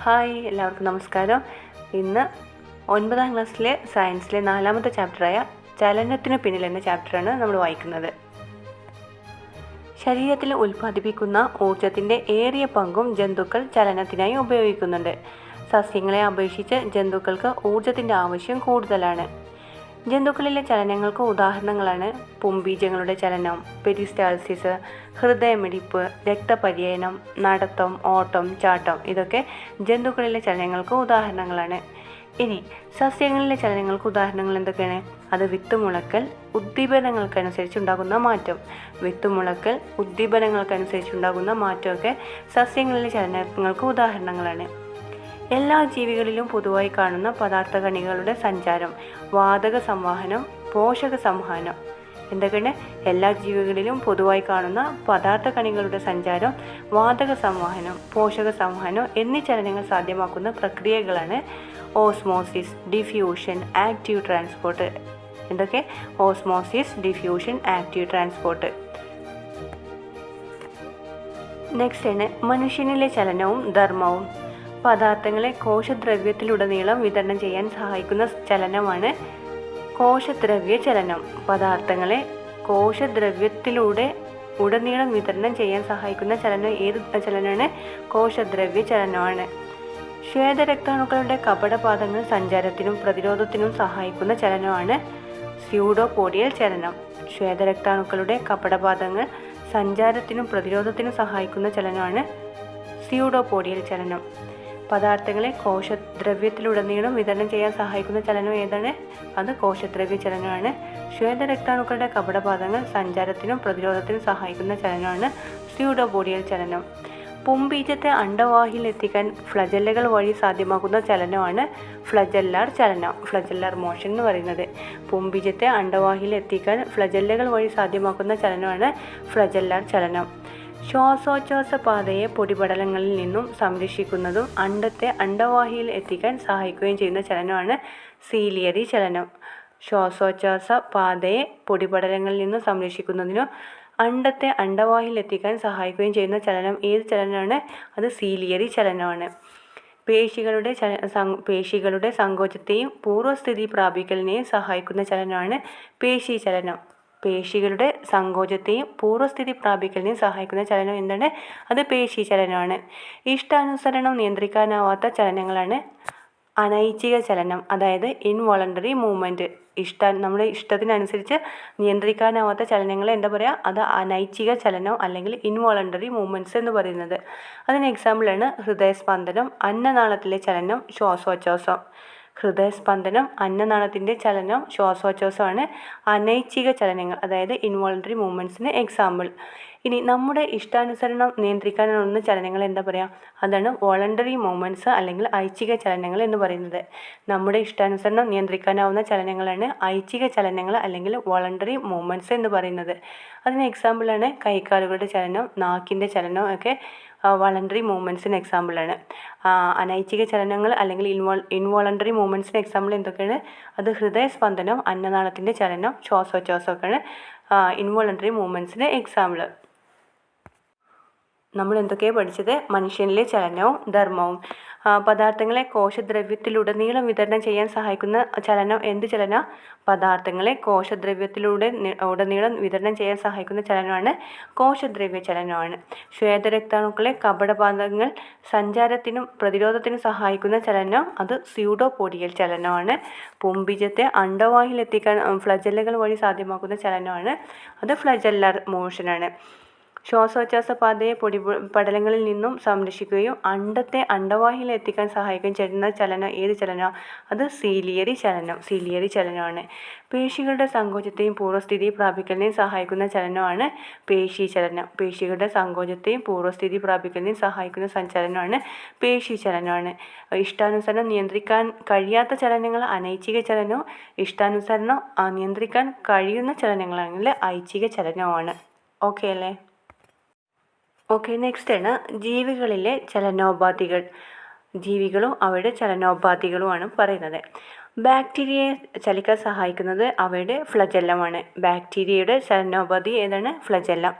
Hi എല്ലാവർക്കും നമസ്കാരം. ഇന്ന് ഒൻപതാം ക്ലാസ്സിലെ സയൻസിലെ നാലാമത്തെ ചാപ്റ്ററായ ചലനത്തിന് പിന്നിൽ എന്ന ചാപ്റ്ററാണ് നമ്മൾ വായിക്കുന്നത്. ശരീരത്തിൽ ഉൽപ്പാദിപ്പിക്കുന്ന ഊർജത്തിന്റെ ഏറിയ പങ്കും ജന്തുക്കൾ ചലനത്തിനായി ഉപയോഗിക്കുന്നുണ്ട്. സസ്യങ്ങളെ അപേക്ഷിച്ച് ജന്തുക്കൾക്ക് ഊർജത്തിന്റെ ആവശ്യം കൂടുതലാണ്. ജന്തുക്കളിലെ ചലനങ്ങൾക്ക് ഉദാഹരണങ്ങളാണ് പുംബീജങ്ങളുടെ ചലനം പെരിസ്റ്റാൾസിസ് ഹൃദയമിടിപ്പ് രക്തപര്യനം നടത്തം ഓട്ടം ചാട്ടം ഇതൊക്കെ ജന്തുക്കളിലെ ചലനങ്ങൾക്ക് ഉദാഹരണങ്ങളാണ്. ഇനി സസ്യങ്ങളിലെ ചലനങ്ങൾക്ക് ഉദാഹരണങ്ങൾ എന്തൊക്കെയാണ്? അത് വിത്ത് മുളക്കൽ ഉദ്ദീപനങ്ങൾക്കനുസരിച്ചുണ്ടാകുന്ന മാറ്റം. വിത്ത് മുളക്കൽ ഉദ്ദീപനങ്ങൾക്കനുസരിച്ചുണ്ടാകുന്ന മാറ്റമൊക്കെ സസ്യങ്ങളിലെ ചലനങ്ങൾക്ക് ഉദാഹരണങ്ങളാണ്. എല്ലാ ജീവികളിലും പൊതുവായി കാണുന്ന പദാർത്ഥ കണികകളുടെ സഞ്ചാരം വാതക സംവാഹനം പോഷക സംവഹനം. എന്തൊക്കെയാണ് എല്ലാ ജീവികളിലും പൊതുവായി കാണുന്ന പദാർത്ഥ കണികളുടെ സഞ്ചാരം വാതക സംവഹനം പോഷക സംവഹനം എന്നീ ചലനങ്ങൾ സാധ്യമാക്കുന്ന പ്രക്രിയകളാണ് ഓസ്മോസിസ് ഡിഫ്യൂഷൻ ആക്റ്റീവ് ട്രാൻസ്പോർട്ട്. എന്തൊക്കെ? Osmosis diffusion active transport. Next ആണ് മനുഷ്യനിലെ ചലനവും ധർമ്മവും. പദാർത്ഥങ്ങളെ കോശദ്രവ്യത്തിലുടനീളം വിതരണം ചെയ്യാൻ സഹായിക്കുന്ന ചലനമാണ് കോശദ്രവ്യ ചലനം. പദാർത്ഥങ്ങളെ കോശദ്രവ്യത്തിലൂടെ ഉടനീളം വിതരണം ചെയ്യാൻ സഹായിക്കുന്ന ചലനം ഏത് ചലനമാണ് കോശദ്രവ്യ ചലനമാണ്. ശ്വേതരക്താണുക്കളുടെ കപടപാദങ്ങൾ സഞ്ചാരത്തിനും പ്രതിരോധത്തിനും സഹായിക്കുന്ന ചലനമാണ് സ്യൂഡോപോഡിയൽ ചലനം. ശ്വേതരക്താണുക്കളുടെ കപടപാദങ്ങൾ സഞ്ചാരത്തിനും പ്രതിരോധത്തിനും സഹായിക്കുന്ന ചലനമാണ് സ്യൂഡോപോഡിയൽ ചലനം. പദാർത്ഥങ്ങളെ കോശദ്രവ്യത്തിലുടനീളം വിതരണം ചെയ്യാൻ സഹായിക്കുന്ന ചലനം ഏതാണ്? അത് കോശദ്രവ്യ ചലനമാണ്. ശ്വേതരക്താണുക്കളുടെ കപടപാദങ്ങൾ സഞ്ചാരത്തിനും പ്രതിരോധത്തിനും സഹായിക്കുന്ന ചലനമാണ് സ്യൂഡോബോഡിയൽ ചലനം. പുംബീജത്തെ അണ്ടവാഹിയിൽ എത്തിക്കാൻ ഫ്ലജല്ലുകൾ വഴി സാധ്യമാക്കുന്ന ചലനമാണ് ഫ്ലജല്ലാർ ചലനം ഫ്ലജല്ലാർ മോഷൻ എന്ന് പറയുന്നത്. പുംബീജത്തെ അണ്ടവാഹിയിൽ എത്തിക്കാൻ ഫ്ലജല്ലുകൾ വഴി സാധ്യമാക്കുന്ന ചലനമാണ് ഫ്ലജല്ലാർ ചലനം. ശ്വാസോച്ഛ്വാസ പാതയെ പൊടിപടലങ്ങളിൽ നിന്നും സംരക്ഷിക്കുന്നതും അണ്ടത്തെ അണ്ടവാഹിയിൽ എത്തിക്കാൻ സഹായിക്കുകയും ചെയ്യുന്ന ചലനമാണ് സീലിയറി ചലനം. ശ്വാസോച്ഛ്വാസ പാതയെ പൊടിപടലങ്ങളിൽ നിന്നും സംരക്ഷിക്കുന്നതിനും അണ്ടത്തെ അണ്ടവാഹിയിൽ എത്തിക്കാൻ സഹായിക്കുകയും ചെയ്യുന്ന ചലനം ഏത് ചലനമാണ്? അത് സീലിയറി ചലനമാണ്. പേശികളുടെ പേശികളുടെ സങ്കോചത്തെയും പൂർവസ്ഥിതി പ്രാപിക്കലിനെയും സഹായിക്കുന്ന ചലനമാണ് പേശി ചലനം. പേശികളുടെ സങ്കോചത്തെയും പൂർവസ്ഥിതി പ്രാപിക്കലിനെയും സഹായിക്കുന്ന ചലനം എന്താണ്? അത് പേശി ചലനമാണ്. ഇഷ്ടാനുസരണം നിയന്ത്രിക്കാനാവാത്ത ചലനങ്ങളാണ് അനൈച്ഛിക ചലനം അതായത് ഇൻവോളണ്ടറി മൂവ്മെന്റ് ഇഷ്ട നമ്മുടെ ഇഷ്ടത്തിനനുസരിച്ച് നിയന്ത്രിക്കാനാവാത്ത ചലനങ്ങൾ എന്താ പറയുക അത് അനൈച്ഛിക ചലനം അല്ലെങ്കിൽ ഇൻവോളണ്ടറി മൂവ്മെന്റ്സ് എന്ന് പറയുന്നത്. അതിന് എക്സാമ്പിളാണ് ഹൃദയസ്പന്ദനം അന്നനാളത്തിലെ ചലനം ശ്വാസോച്ഛ്വാസം. ഹൃദയസ്പന്ദനം അന്നനാളത്തിന്റെ ചലനം ശ്വാസോച്ഛ്വാസമാണ് അനൈച്ഛിക ചലനങ്ങൾ അതായത് ഇൻവോളണ്ടറി മൂവ്മെന്റ്സിന് എക്സാമ്പിൾ ഇനി നമ്മുടെ ഇഷ്ടാനുസരണം നിയന്ത്രിക്കാനുള്ള ചലനങ്ങൾ എന്താ പറയുക അതാണ് വോളണ്ടറി മൂവ്മെന്റ്സ് അല്ലെങ്കിൽ ഐച്ഛിക ചലനങ്ങൾ എന്ന് പറയുന്നത്. നമ്മുടെ ഇഷ്ടാനുസരണം നിയന്ത്രിക്കാനാവുന്ന ചലനങ്ങളാണ് ഐച്ഛിക ചലനങ്ങൾ അല്ലെങ്കിൽ വോളണ്ടറി മൂവ്മെന്റ്സ് എന്ന് പറയുന്നത്. അതിന് എക്സാമ്പിളാണ് കൈക്കാലുകളുടെ ചലനം നാക്കിന്റെ ചലനം ഒക്കെ വളണ്ടറി മൂവ്മെന്റ്സിന് എക്സാമ്പിളാണ് അനൈച്ഛിക ചലനങ്ങൾ അല്ലെങ്കിൽ ഇൻവോൾ ഇൻവോളണ്ടറി മൂവ്മെന്റ്സിന് എക്സാമ്പിൾ എന്തൊക്കെയാണ്? അത് ഹൃദയസ്പന്ദനം അന്നനാളത്തിന്റെ ചലനം ശ്വാസോച്ഛ്വാസമൊക്കെയാണ് ഇൻവോളണ്ടറി മൂവ്മെന്റ്സിന് എക്സാമ്പിൾ നമ്മൾ എന്തൊക്കെയാണ് പഠിച്ചത്? മനുഷ്യനിലെ ചലനവും ധർമ്മവും. പദാർത്ഥങ്ങളെ കോശദ്രവ്യത്തിലുടനീളം വിതരണം ചെയ്യാൻ സഹായിക്കുന്ന ചലനം എന്ത് ചലന? പദാർത്ഥങ്ങളെ കോശദ്രവ്യത്തിലൂടെ ഉടനീളം വിതരണം ചെയ്യാൻ സഹായിക്കുന്ന ചലനമാണ് കോശദ്രവ്യ ചലനമാണ്. ശ്വേതരക്താണുക്കളെ കപടപാദങ്ങൾ സഞ്ചാരത്തിനും പ്രതിരോധത്തിനും സഹായിക്കുന്ന ചലനം അത് സ്യൂഡോപോഡിയൽ ചലനമാണ്. പുംബിജത്തെ അണ്ടവാഹിയിൽ എത്തിക്കാൻ ഫ്ലജല്ലുകൾ വഴി സാധ്യമാക്കുന്ന ചലനമാണ്. അത് ഫ്ലജല്ലർ മോഷനാണ്. ശ്വാസോച്ഛ്വാസ പാതയെ പൊടി പടലങ്ങളിൽ നിന്നും സംരക്ഷിക്കുകയും അണ്ടത്തെ അണ്ടവാഹിയിൽ എത്തിക്കാൻ സഹായിക്കുകയും ചെയ്യുന്ന ചലനം ഏത് ചലനം അത് സീലിയറി ചലനം സീലിയറി ചലനമാണ്. പേശികളുടെ സങ്കോചത്തെയും പൂർവസ്ഥിതി പ്രാപിക്കലിനെയും സഹായിക്കുന്ന ചലനമാണ് പേശി ചലനം. പേശികളുടെ സങ്കോചത്തെയും പൂർവസ്ഥിതി പ്രാപിക്കലിനെയും സഹായിക്കുന്ന സഞ്ചലനമാണ് പേശി ചലനമാണ്. ഇഷ്ടാനുസരണം നിയന്ത്രിക്കാൻ കഴിയാത്ത ചലനങ്ങൾ അനൈച്ഛിക ചലനവും ഇഷ്ടാനുസരണം നിയന്ത്രിക്കാൻ കഴിയുന്ന ചലനങ്ങളാണെങ്കിൽ ഐച്ഛിക ചലനമാണ് ഓക്കെ അല്ലേ? ഓക്കെ നെക്സ്റ്റ് ആണ്. ജീവികളിലെ ചലനോപാധികൾ. ജീവികളും അവയുടെ ചലനോപാധികളുമാണ് പറയുന്നത്. ബാക്ടീരിയയെ ചലിക്കാൻ സഹായിക്കുന്നത് അവയുടെ ഫ്ലജെല്ലമാണ്. ബാക്ടീരിയയുടെ ചലനോപാധി ഏതാണ്? ഫ്ലജെല്ലം.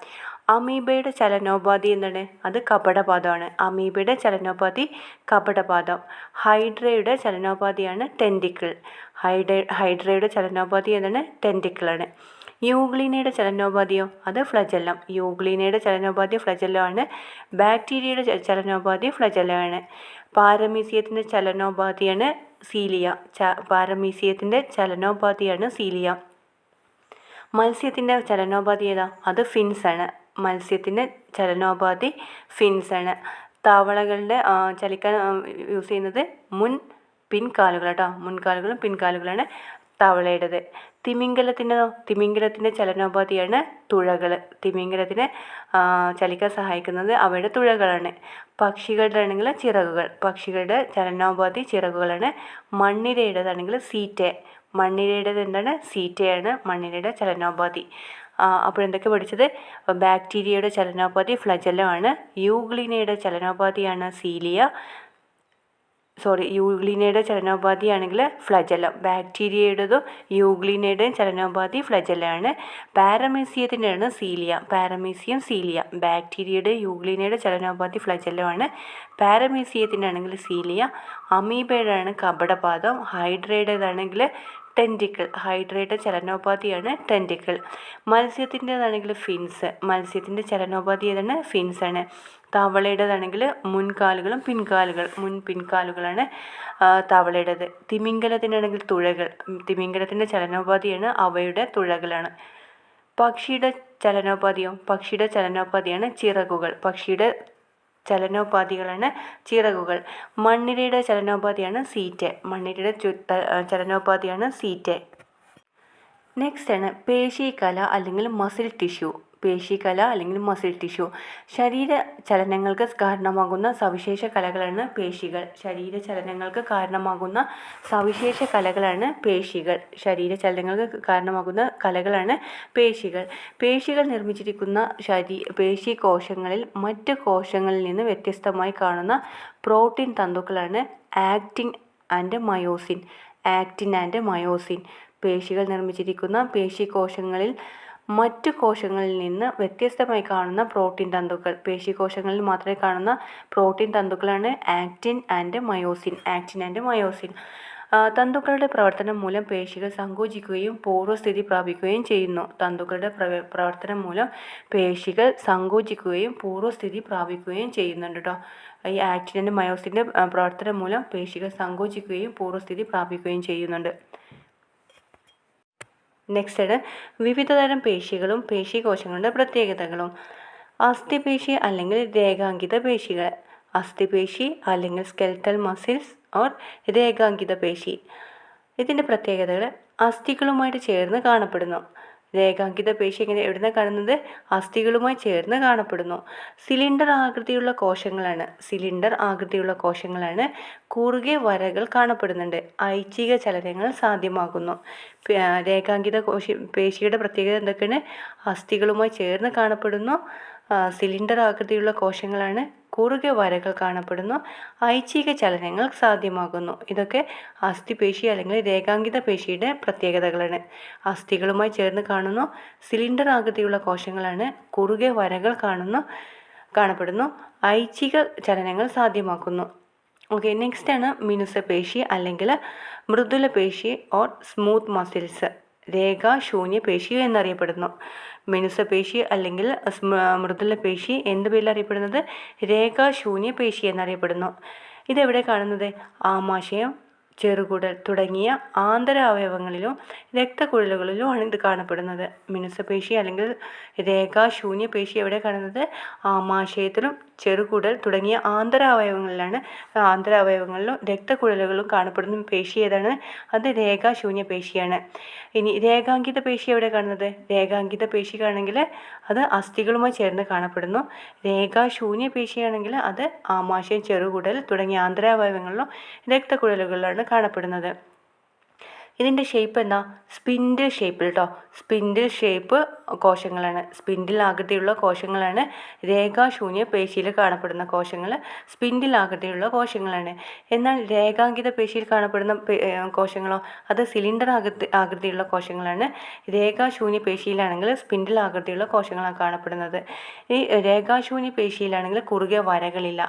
അമീബയുടെ ചലനോപാധി എന്താണ്? അത് കപടപാദമാണ് അമീബയുടെ ചലനോപാധി കപടപാദം ഹൈഡ്രയുടെ ചലനോപാധിയാണ് ടെന്റിക്കിൾ ഹൈഡ ഹൈഡ്രയുടെ ചലനോപാധി എന്താണ് ടെന്റിക്കിളാണ് യൂഗ്ലീനയുടെ ചലനോപാധിയോ? അത് ഫ്ലജെല്ലം യൂഗ്ലീനയുടെ ചലനോപാധി ഫ്ലജെല്ലമാണ് ബാക്ടീരിയയുടെ ചലനോപാധി ഫ്ലജെല്ലമാണ് പാരമീസിയത്തിന്റെ ചലനോപാധിയാണ് സീലിയ. ച പാരമീസിയത്തിന്റെ ചലനോപാധിയാണ് സീലിയ. മത്സ്യത്തിന്റെ ചലനോപാധി ഏതാ? അത് ഫിൻസ് ആണ് മത്സ്യത്തിന്റെ ചലനോപാധി ഫിൻസ് ആണ് തവളകളുടെ ചലിക്കാൻ യൂസ് ചെയ്യുന്നത് മുൻ പിൻകാലുകൾ കേട്ടോ. മുൻകാലുകളും പിൻകാലുകളാണ്. തവളയുടേത്. തിമിംഗലത്തിന്റെതോ തിമിംഗലത്തിന്റെ ചലനോപാധിയാണ് തുഴകൾ തിമിംഗലത്തിനെ ചലിക്കാൻ സഹായിക്കുന്നത് അവയുടെ തുഴകളാണ്. പക്ഷികളുടെ ആണെങ്കിൽ ചിറകുകൾ. പക്ഷികളുടെ ചലനോപാധി ചിറകുകളാണ്. മണ്ണിരയുടേതാണെങ്കിൽ സീറ്റെ. മണ്ണിരയുടേത് എന്താണ്? സീറ്റയാണ് മണ്ണിരയുടെ ചലനോപാധി. അപ്പോൾ എന്തൊക്കെ പഠിച്ചത്? ബാക്ടീരിയയുടെ ചലനോപാധി ഫ്ലജലമാണ്. യൂഗ്ലിനയുടെ ചലനോപാധിയാണ് സീലിയ. സോറി യൂഗ്ലിനയുടെ ചലനോപാധിയാണെങ്കിൽ ഫ്ലജലം. ബാക്ടീരിയയുടേതും യൂഗ്ലിനയുടെയും ചലനോപാധി ഫ്ലജലമാണ് പാരമീസിയത്തിന്റെയാണ് സീലിയ. Paramecium cilia. ബാക്ടീരിയയുടെ യൂഗ്ലിനയുടെ ചലനോപാധി ഫ്ലജലമാണ്. പാരമീസിയത്തിന്റെ ആണെങ്കിൽ സീലിയ. അമീബയുടെ ആണ് കപടപാദം. ഹൈഡ്രയുടേതാണെങ്കിൽ ടെന്റിക്കിൾ ഹൈഡ്രേറ്റഡ് ചലനോപാധിയാണ് ടെന്റിക്കിൾ മത്സ്യത്തിന്റേതാണെങ്കിൽ ഫിൻസ് മത്സ്യത്തിന്റെ ചലനോപാധി ഏതാണ്? ഫിൻസ് ആണ്. തവളയുടേതാണെങ്കിൽ മുൻകാലുകളും പിൻകാലുകൾ മുൻ പിൻകാലുകളാണ് തവളയുടേത്. തിമിംഗലത്തിനാണെങ്കിൽ തുഴകൾ തിമിംഗലത്തിന്റെ ചലനോപാധിയാണ് അവയുടെ തുഴകളാണ്. പക്ഷിയുടെ ചലനോപാധിയോ? പക്ഷിയുടെ ചലനോപാധിയാണ് ചിറകുകൾ. പക്ഷിയുടെ ചലനോപാധികളാണ് ചിറകുകൾ മണ്ണിരയുടെ ചലനോപാധിയാണ് സീറ്റ്. മണ്ണിരയുടെ ചുറ്റ ചലനോപാധിയാണ് സീറ്റ്. നെക്സ്റ്റ് ആണ് പേശിക്കല അല്ലെങ്കിൽ മസിൽ ടിഷ്യൂ പേശിക്കല അല്ലെങ്കിൽ മസിൽ ടിഷ്യു ശരീര ചലനങ്ങൾക്ക് കാരണമാകുന്ന സവിശേഷ കലകളാണ് പേശികൾ. ശരീര ചലനങ്ങൾക്ക് കാരണമാകുന്ന സവിശേഷ കലകളാണ് പേശികൾ. ശരീര ചലനങ്ങൾക്ക് കാരണമാകുന്ന കലകളാണ് പേശികൾ. പേശികൾ നിർമ്മിച്ചിരിക്കുന്ന ശരീ പേശി കോശങ്ങളിൽ മറ്റ് കോശങ്ങളിൽ നിന്ന് വ്യത്യസ്തമായി കാണുന്ന protein തന്തുക്കളാണ് actin and myosin. Actin and myosin. പേശികൾ നിർമ്മിച്ചിരിക്കുന്ന പേശികോശങ്ങളിൽ മറ്റു കോശങ്ങളിൽ നിന്ന് വ്യത്യസ്തമായി കാണുന്ന പ്രോട്ടീൻ തന്തുക്കൾ. പേശികോശങ്ങളിൽ മാത്രമേ കാണുന്ന protein തന്തുക്കളാണ് actin and myosin. Actin and myosin. തന്തുക്കളുടെ പ്രവർത്തനം മൂലം പേശികൾ സങ്കോചിക്കുകയും പൂർവസ്ഥിതി പ്രാപിക്കുകയും ചെയ്യുന്നു. തന്തുക്കളുടെ പ്രവ- പ്രവർത്തനം മൂലം പേശികൾ സങ്കോചിക്കുകയും പൂർവസ്ഥിതി പ്രാപിക്കുകയും ചെയ്യുന്നുണ്ട് കേട്ടോ ഈ ആക്റ്റിൻ ആൻഡ് മയോസിന്റെ പ്രവർത്തനം മൂലം പേശികൾ സങ്കോചിക്കുകയും പൂർവസ്ഥിതി പ്രാപിക്കുകയും ചെയ്യുന്നുണ്ട്. നെക്സ്റ്റ് ആണ് വിവിധതരം പേശികളും പേശികോശങ്ങളുടെ പ്രത്യേകതകളും. അസ്ഥിപേശി അല്ലെങ്കിൽ രേഖാങ്കിത പേശികൾ. അസ്ഥിപേശി അല്ലെങ്കിൽ സ്കെൽറ്റൽ മസിൽസ് ഓർ രേഖാങ്കിത പേശി. ഇതിന്റെ പ്രത്യേകതകൾ അസ്ഥികളുമായിട്ട് ചേർന്ന് കാണപ്പെടുന്നു. രേഖാങ്കിത പേശി എങ്ങനെ എവിടുന്ന കാണുന്നത്? അസ്ഥികളുമായി ചേർന്ന് കാണപ്പെടുന്നു. സിലിണ്ടർ ആകൃതിയുള്ള കോശങ്ങളാണ്. സിലിണ്ടർ ആകൃതിയുള്ള കോശങ്ങളാണ്. കുറുകെ വരകൾ കാണപ്പെടുന്നുണ്ട്. ഐച്ഛിക ചലനങ്ങൾ സാധ്യമാകുന്നു. രേഖാങ്കിത കോശി പേശിയുടെ പ്രത്യേകത എന്തൊക്കെയാണ്? അസ്ഥികളുമായി ചേർന്ന് കാണപ്പെടുന്നു. സിലിണ്ടർ ആകൃതിയുള്ള കോശങ്ങളാണ്. കുറുകെ വരകൾ കാണപ്പെടുന്നു. ഐച്ഛിക ചലനങ്ങൾ സാധ്യമാകുന്നു. ഇതൊക്കെ അസ്ഥിപേശി അല്ലെങ്കിൽ രേഖാങ്കിത പേശിയുടെ പ്രത്യേകതകളാണ്. അസ്ഥികളുമായി ചേർന്ന് കാണുന്നു. സിലിണ്ടർ ആകൃതിയുള്ള കോശങ്ങളാണ്. കുറുകെ വരകൾ കാണുന്നു. കാണപ്പെടുന്നു. ഐച്ഛിക ചലനങ്ങൾ സാധ്യമാക്കുന്നു. ഓക്കെ നെക്സ്റ്റ് ആണ് മിനുസപേശി അല്ലെങ്കിൽ മൃദുല പേശി ഓർ സ്മൂത്ത് മസിൽസ്. രേഖാശൂന്യ പേശി എന്നറിയപ്പെടുന്നു. മിനുസപേശി അല്ലെങ്കിൽ മൃദുലപേശി മൃദുല പേശി എന്ത് പേരിൽ അറിയപ്പെടുന്നത് രേഖാശൂന്യ പേശി എന്നറിയപ്പെടുന്നു. ഇതെവിടെ കാണുന്നത്? ആമാശയം ചെറുകുടൽ തുടങ്ങിയ ആന്തര അവയവങ്ങളിലും രക്തക്കുഴലുകളിലുമാണ് ഇത് കാണപ്പെടുന്നത്. മിനുസപേശി അല്ലെങ്കിൽ രേഖാശൂന്യ പേശി എവിടെ കാണുന്നത്? ആമാശയത്തിലും ചെറുകുടൽ തുടങ്ങിയ ആന്തര അവയവങ്ങളിലാണ് ആന്തര അവയവങ്ങളിലും രക്തക്കുഴലുകളിലും കാണപ്പെടുന്ന പേശി ഏതാണ്? അത് രേഖാശൂന്യ പേശിയാണ്. ഇനി രേഖാങ്കിത പേശി എവിടെ കാണുന്നത്? രേഖാങ്കിത പേശിയാണെങ്കിൽ അത് അസ്ഥികളുമായി ചേർന്ന് കാണപ്പെടുന്നു. രേഖാശൂന്യ പേശിയാണെങ്കിൽ അത് ആമാശയം ചെറുകുടൽ തുടങ്ങിയ ആന്തരാവയവങ്ങളിലും രക്തക്കുഴലുകളിലാണ് കാണപ്പെടുന്നത്. ഇതിന്റെ ഷേപ്പ് എന്താ? സ്പിൻഡിൽ ഷേപ്പിൽ കേട്ടോ സ്പിൻഡിൽ ഷേപ്പ് കോശങ്ങളാണ്. സ്പിൻഡിൽ ആകൃതിയുള്ള കോശങ്ങളാണ് രേഖാശൂന്യ പേശിയിൽ കാണപ്പെടുന്ന കോശങ്ങൾ സ്പിൻഡിൽ ആകൃതിയുള്ള കോശങ്ങളാണ്. എന്നാൽ രേഖാങ്കിത പേശിയിൽ കാണപ്പെടുന്ന കോശങ്ങളോ അത് സിലിണ്ടർ ആകൃതി ആകൃതിയുള്ള കോശങ്ങളാണ്. രേഖാശൂന്യ പേശിയിലാണെങ്കിൽ സ്പിൻഡിൽ ആകൃതിയുള്ള കോശങ്ങളാണ് കാണപ്പെടുന്നത്. ഈ രേഖാശൂന്യ പേശിയിലാണെങ്കിൽ കുറുകെ വരകളില്ല.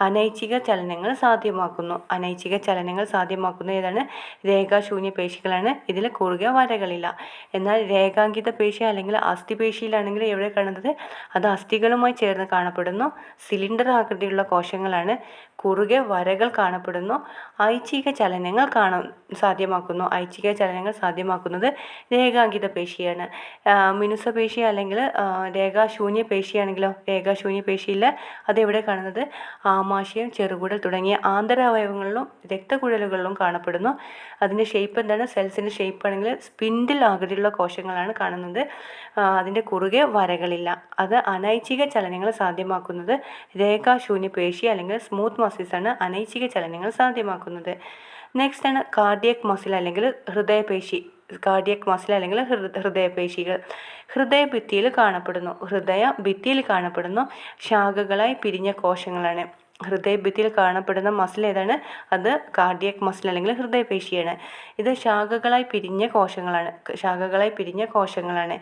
അനൈച്ഛിക ചലനങ്ങൾ സാധ്യമാക്കുന്നു. അനൈച്ഛിക ചലനങ്ങൾ സാധ്യമാക്കുന്ന ഏതാണ്? രേഖാശൂന്യ പേശികളാണ്. ഇതിൽ കുറുകെ വരകളില്ല. എന്നാൽ രേഖാങ്കിത പേശി അല്ലെങ്കിൽ അസ്ഥി അസ്ഥിപേശിയിലാണെങ്കിൽ എവിടെ കാണുന്നത്? അത് അസ്ഥികളുമായി ചേർന്ന് കാണപ്പെടുന്നു. സിലിണ്ടർ ആകൃതിയുള്ള കോശങ്ങളാണ്. കുറുകെ വരകൾ കാണപ്പെടുന്നു. ഐച്ഛിക ചലനങ്ങൾ കാണാൻ സാധ്യമാക്കുന്നു. ഐച്ഛിക ചലനങ്ങൾ സാധ്യമാക്കുന്നത് രേഖാങ്കിത പേശിയാണ്. മിനുസ പേശി അല്ലെങ്കിൽ രേഖാശൂന്യ പേശിയാണെങ്കിലോ? രേഖാശൂന്യ പേശിയിൽ അതെവിടെ കാണുന്നത്? ആമാശയം ചെറുകുടൽ തുടങ്ങിയ ആന്തരാവയവങ്ങളിലും രക്തകുഴലുകളിലും കാണപ്പെടുന്നു. അതിന്റെ ഷേപ്പ് എന്താണ്? സെൽസിന്റെ ഷേപ്പ് ആണെങ്കിൽ സ്പിൻഡിൽ ആകൃതിയുള്ള കോശങ്ങളാണ് കാണുന്നത്. അതിന്റെ കുറുകെ വരകളില്ല. അത് അനൈച്ഛിക ചലനങ്ങൾ സാധ്യമാക്കുന്നത് രേഖാശൂന്യ പേശി അല്ലെങ്കിൽ സ്മൂത്ത് മസിൽസാണ് അനൈച്ഛിക ചലനങ്ങൾ സാധ്യമാക്കുന്നത്. നെക്സ്റ്റ് ആണ് കാർഡിയക് മസിൽ അല്ലെങ്കിൽ ഹൃദയപേശി കാർഡിയക് മസിൽ അല്ലെങ്കിൽ ഹൃദയപേശികൾ ഹൃദയഭിത്തിയിൽ കാണപ്പെടുന്നു. ഹൃദയ ഭിത്തിയിൽ കാണപ്പെടുന്നു. ശാഖകളായി പിരിഞ്ഞ കോശങ്ങളാണ്. ഹൃദയഭിത്തിയിൽ കാണപ്പെടുന്ന മസിൽ ഏതാണ്? അത് കാർഡിയക് മസിൽ അല്ലെങ്കിൽ ഹൃദയപേശിയാണ്. ഇത് ശാഖകളായി പിരിഞ്ഞ കോശങ്ങളാണ്. ശാഖകളായി പിരിഞ്ഞ കോശങ്ങളാണ്.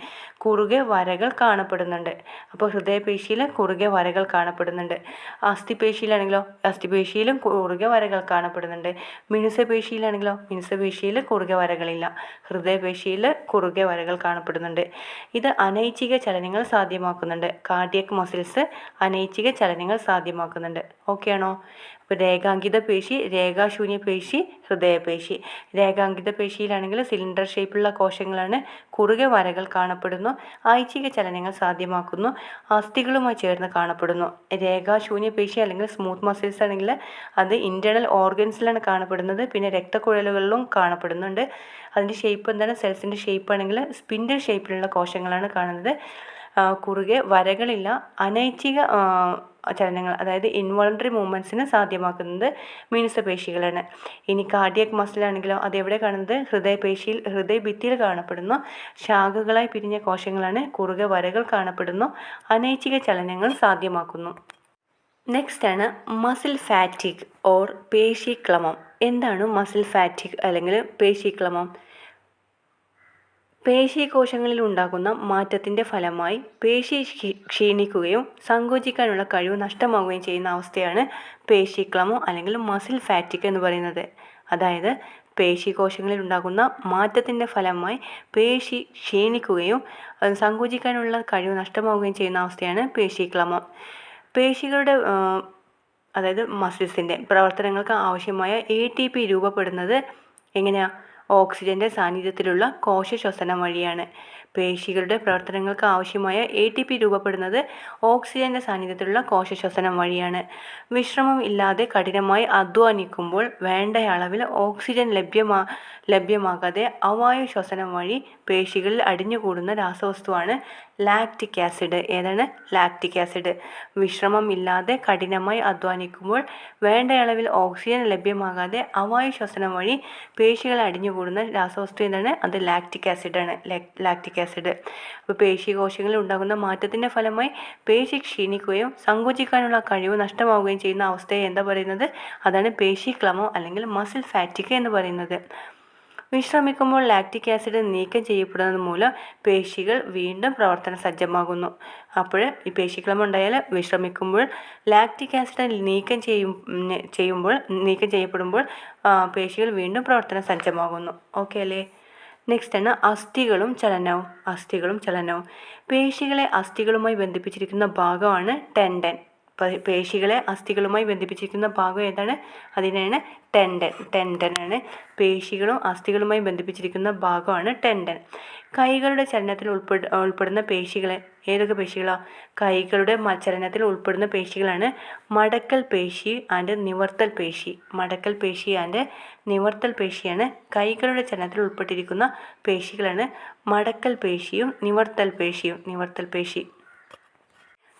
കുറുകെ വരകൾ കാണപ്പെടുന്നുണ്ട്. അപ്പോൾ ഹൃദയപേശിയിൽ കുറുകെ വരകൾ കാണപ്പെടുന്നുണ്ട്. അസ്ഥിപേശിയിലാണെങ്കിലോ അസ്ഥിപേശിയിലും കുറുകെ വരകൾ കാണപ്പെടുന്നുണ്ട്. മിനുസപേശിയിലാണെങ്കിലോ മിനുസപേശിയിൽ കുറുകെ വരകളില്ല. ഹൃദയപേശിയിൽ കുറുകെ വരകൾ കാണപ്പെടുന്നുണ്ട്. ഇത് അനൈച്ഛിക ചലനങ്ങൾ സാധ്യമാക്കുന്നുണ്ട്. കാർഡിയക് മസിൽസ് അനൈച്ഛിക ചലനങ്ങൾ സാധ്യമാക്കുന്നുണ്ട്. ഓക്കെ ആണോ? അപ്പോൾ രേഖാങ്കിത പേശി രേഖാശൂന്യ പേശി ഹൃദയപേശി. രേഖാങ്കിത പേശിയിലാണെങ്കിൽ സിലിണ്ടർ ഷേപ്പുള്ള കോശങ്ങളാണ് കുറുകെ വരകൾ കാണപ്പെടുന്നു. ഐച്ഛിക ചലനങ്ങൾ സാധ്യമാക്കുന്നു. അസ്ഥികളുമായി ചേർന്ന് കാണപ്പെടുന്നു. രേഖാശൂന്യ പേശി അല്ലെങ്കിൽ സ്മൂത്ത് മസിൽസ് ആണെങ്കിൽ അത് ഇന്റേർണൽ ഓർഗൻസിലാണ് കാണപ്പെടുന്നത്. പിന്നെ രക്തക്കുഴലുകളിലും കാണപ്പെടുന്നുണ്ട്. അതിന്റെ ഷേപ്പ് എന്താണ്? സെൽസിന്റെ ഷേപ്പ് ആണെങ്കിൽ സ്പിൻഡിൽ ഷേപ്പിലുള്ള കോശങ്ങളാണ് കാണുന്നത്. കുറുകെ വരകളില്ല. അനൈച്ഛിക ചലനങ്ങൾ അതായത് ഇൻവോളണ്ടറി മൂവ്മെന്റ്സിന് സാധ്യമാക്കുന്നത് മീനസപേശികളാണ്. ഇനി കാർഡിയക് മസിലാണെങ്കിലോ അതെവിടെ കാണുന്നത്? ഹൃദയപേശിയിൽ ഹൃദയഭിത്തിയിൽ കാണപ്പെടുന്നു. ശാഖകളായി പിരിഞ്ഞ കോശങ്ങളാണ് കുറുകെ വരകൾ കാണപ്പെടുന്നു. അനൈച്ഛിക ചലനങ്ങൾ സാധ്യമാക്കുന്നു. നെക്സ്റ്റ് ആണ് മസിൽ ഫാറ്റിക് ഓർ പേശിക്ലമം എന്താണ് മസിൽ ഫാറ്റിക് അല്ലെങ്കിൽ പേശിക്ലമം പേശീകോശങ്ങളിൽ ഉണ്ടാകുന്ന മാറ്റത്തിന്റെ ഫലമായി പേശി ക്ഷീണിക്കുകയും സങ്കോചിക്കാനുള്ള കഴിവ് നഷ്ടമാവുകയും ചെയ്യുന്ന അവസ്ഥയാണ് പേശിക്ലമോ അല്ലെങ്കിൽ മസിൽ ഫാറ്റിക് എന്ന് പറയുന്നത്. അതായത് പേശികോശങ്ങളിൽ ഉണ്ടാകുന്ന മാറ്റത്തിന്റെ ഫലമായി പേശി ക്ഷീണിക്കുകയും സങ്കോചിക്കാനുള്ള കഴിവ് നഷ്ടമാവുകയും ചെയ്യുന്ന അവസ്ഥയാണ് പേശിക്ലമം. പേശികളുടെ അതായത് മസിൽസിന്റെ പ്രവർത്തനങ്ങൾക്ക് ആവശ്യമായ എ ടി പി രൂപപ്പെടുന്നത് എങ്ങനെയാണ് ഓക്സിജന്റെ സാന്നിധ്യത്തിലുള്ള കോശശ്വസനം വഴിയാണ്. പേശികളുടെ പ്രവർത്തനങ്ങൾക്ക് ആവശ്യമായ എ ടി പി രൂപപ്പെടുന്നത് ഓക്സിജന്റെ സാന്നിധ്യത്തിലുള്ള കോശശ്വസനം വഴിയാണ്. വിശ്രമം ഇല്ലാതെ കഠിനമായി അധ്വാനിക്കുമ്പോൾ വേണ്ട അളവിൽ ഓക്സിജൻ ലഭ്യമാ ലഭ്യമാകാതെ അവായു ശ്വസനം വഴി പേശികളിൽ അടിഞ്ഞുകൂടുന്ന രാസവസ്തുവാണ് ലാക്റ്റിക് ആസിഡ് ഏതാണ്? Lactic acid. വിശ്രമം ഇല്ലാതെ കഠിനമായി അധ്വാനിക്കുമ്പോൾ വേണ്ട അളവിൽ ഓക്സിജൻ ലഭ്യമാകാതെ അവായു ശ്വസനം വഴി പേശികൾ അടിഞ്ഞുകൂടുന്ന രാസവസ്തു എന്താണ് അത് ലാക്റ്റിക് ആസിഡാണ്. Lactic acid. അപ്പോൾ പേശികോശങ്ങളിൽ ഉണ്ടാകുന്ന മാറ്റത്തിന്റെ ഫലമായി പേശി ക്ഷീണിക്കുകയും സങ്കോചിക്കാനുള്ള കഴിവ് നഷ്ടമാവുകയും ചെയ്യുന്ന അവസ്ഥയെ എന്താ പറയുന്നത്? അതാണ് പേശി ക്ലമോ അല്ലെങ്കിൽ മസിൽ ഫാറ്റിക് എന്ന് പറയുന്നത്. വിശ്രമിക്കുമ്പോൾ ലാക്റ്റിക് ആസിഡ് നീക്കം ചെയ്യപ്പെടുന്നത് മൂലം പേശികൾ വീണ്ടും പ്രവർത്തന സജ്ജമാകുന്നു. അപ്പോൾ ഈ പേശിക്ലമം ഉണ്ടായാൽ വിശ്രമിക്കുമ്പോൾ ലാക്റ്റിക് ആസിഡ് നീക്കം ചെയ്യും ചെയ്യുമ്പോൾ നീക്കം ചെയ്യപ്പെടുമ്പോൾ പേശികൾ വീണ്ടും പ്രവർത്തന സജ്ജമാകുന്നു. ഓക്കെ അല്ലേ? നെക്സ്റ്റ് ആണ് അസ്ഥികളും ചലനവും. അസ്ഥികളും ചലനവും. പേശികളെ അസ്ഥികളുമായി ബന്ധിപ്പിച്ചിരിക്കുന്ന ഭാഗമാണ് ടെൻഡൻ. പേശികളെ അസ്ഥികളുമായി ബന്ധിപ്പിച്ചിരിക്കുന്ന ഭാഗം ഏതാണ്? അതിനാണ് ടെൻഡൻ. ആണ്. പേശികളും അസ്ഥികളുമായി ബന്ധിപ്പിച്ചിരിക്കുന്ന ഭാഗമാണ് ടെൻഡൻ. കൈകളുടെ ചലനത്തിൽ ഉൾപ്പെട ഉൾപ്പെടുന്ന പേശികളെ ഏതൊക്കെ പേശികളാണ് കൈകളുടെ ചലനത്തിൽ ഉൾപ്പെടുന്ന പേശികളാണ് മടക്കൽ പേശി ആൻഡ് നിവർത്തൽ പേശി. മടക്കൽ പേശി ആൻഡ് നിവർത്തൽ പേശിയാണ് കൈകളുടെ ചലനത്തിൽ ഉൾപ്പെട്ടിരിക്കുന്ന പേശികളാണ് മടക്കൽ പേശിയും നിവർത്തൽ പേശിയും. നിവർത്തൽ പേശി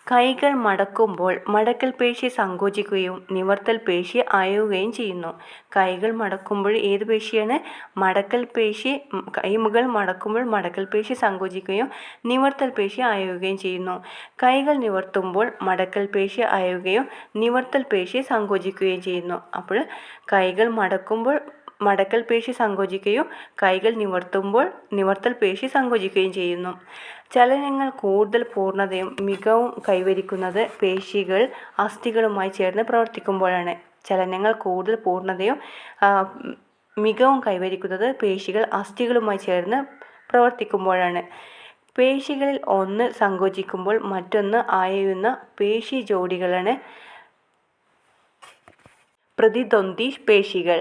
കൈകൾ മടക്കുമ്പോൾ മടക്കൽ പേശി സങ്കോചിക്കുകയും നിവർത്തൽ പേശി അയയുകയും ചെയ്യുന്നു. കൈകൾ മടക്കുമ്പോൾ ഏത് പേശിയാണ്? മടക്കൽ പേശി കൈമുകൾ മടക്കുമ്പോൾ മടക്കൽ പേശി സങ്കോചിക്കുകയും നിവർത്തൽ പേശി അയയുകയും ചെയ്യുന്നു. കൈകൾ നിവർത്തുമ്പോൾ മടക്കൽ പേശി അയയുകയും നിവർത്തൽ പേശി സങ്കോചിക്കുകയും ചെയ്യുന്നു. അപ്പോൾ കൈകൾ മടക്കുമ്പോൾ മടക്കൽ പേശി സങ്കോചിക്കുകയും കൈകൾ നിവർത്തുമ്പോൾ നിവർത്തൽ പേശി സങ്കോചിക്കുകയും ചെയ്യുന്നു. ചലനങ്ങൾ കൂടുതൽ പൂർണതയും മികവും കൈവരിക്കുന്നത് പേശികൾ അസ്ഥികളുമായി ചേർന്ന് പ്രവർത്തിക്കുമ്പോഴാണ്. ചലനങ്ങൾ കൂടുതൽ പൂർണതയും മികവും കൈവരിക്കുന്നത് പേശികൾ അസ്ഥികളുമായി ചേർന്ന് പ്രവർത്തിക്കുമ്പോഴാണ്. പേശികളിൽ ഒന്ന് സങ്കോചിക്കുമ്പോൾ മറ്റൊന്ന് ആയുന്ന പേശി ജോഡികളാണ് പ്രതിദ്വന്ദ്വി പേശികൾ.